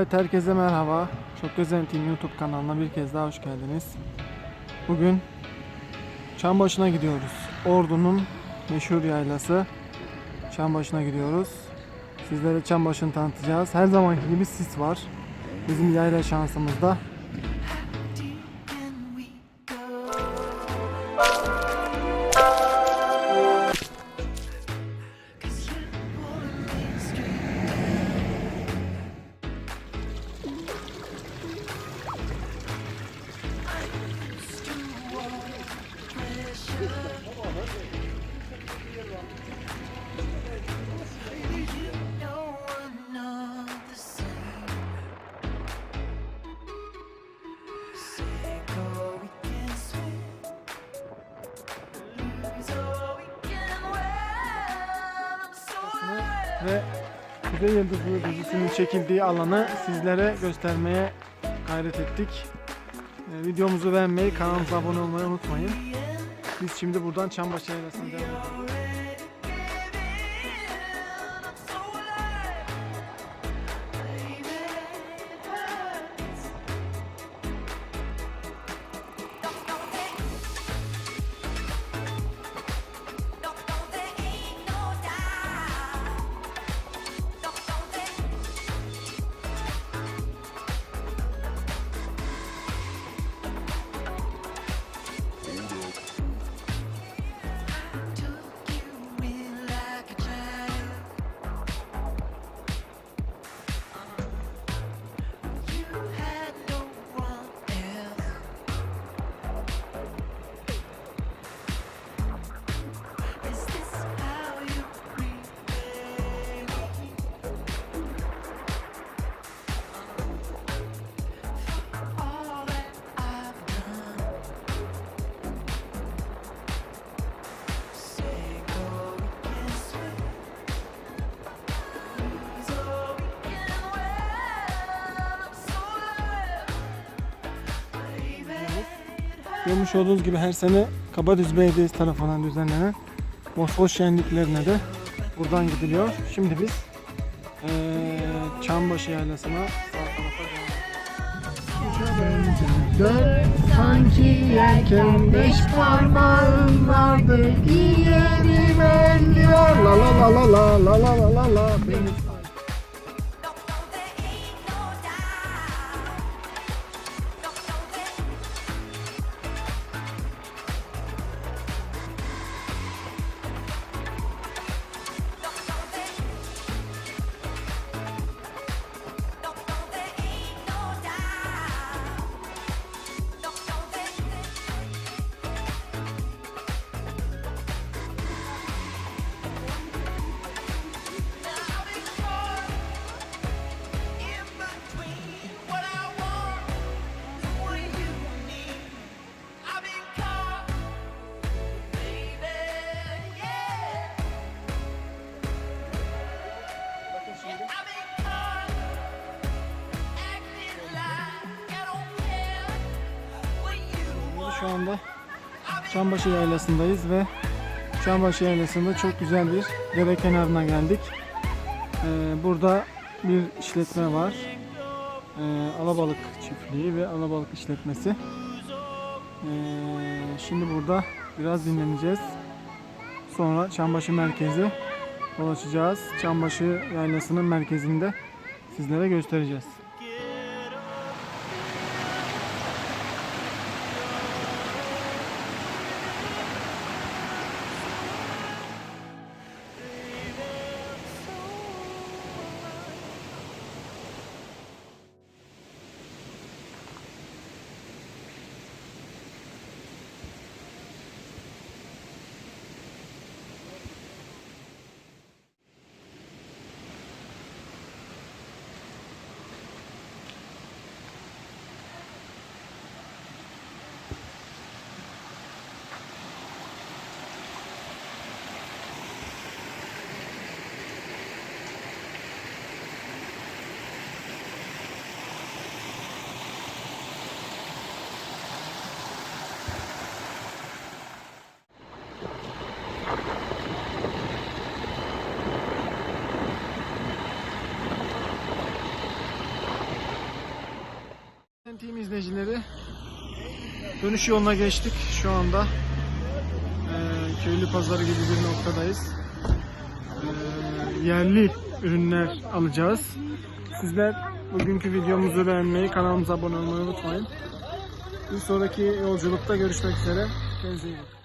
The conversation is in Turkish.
Evet herkese merhaba. Çok Güzel Team YouTube kanalına bir kez daha hoş geldiniz. Bugün Çambaşı'na gidiyoruz. Ordu'nun meşhur yaylası Çambaşı'na gidiyoruz. Sizlere Çambaşı'nı tanıtacağız. Her zamanki gibi sis var. Bizim yayla şansımızda. Ve Kuzey Yıldızı dizisinin çekildiği alanı sizlere göstermeye gayret ettik. Ee, videomuzu beğenmeyi, kanalımıza abone olmayı unutmayın. Biz şimdi buradan Çambaşı Yaylası'na devam ediyoruz. Görmüş olduğunuz gibi her sene Kabadüz Belediyesi tarafından düzenlenen Bosfor şenliklerine de buradan gidiliyor. Şimdi biz eee Çambaşı Yaylası'na Dört sanki yelken beş parmağın vardı Giyerim elliyor La la la la la la la la la la Şu anda Çambaşı Yaylası'ndayız ve Çambaşı Yaylası'nda çok güzel bir dere kenarına geldik. Eee, burada bir işletme var. Eee, alabalık çiftliği ve alabalık işletmesi. Eee, şimdi burada biraz dinleneceğiz. Sonra Çambaşı merkezi dolaşacağız. Çambaşı Yaylası'nın merkezinde sizlere göstereceğiz. Team izleyicileri dönüş yoluna geçtik şu anda. Ee, köylü pazarı gibi bir noktadayız. Ee, yerli ürünler alacağız. Sizler bugünkü videomuzu beğenmeyi, kanalımıza abone olmayı unutmayın. Bir sonraki yolculukta görüşmek üzere. Kendinize.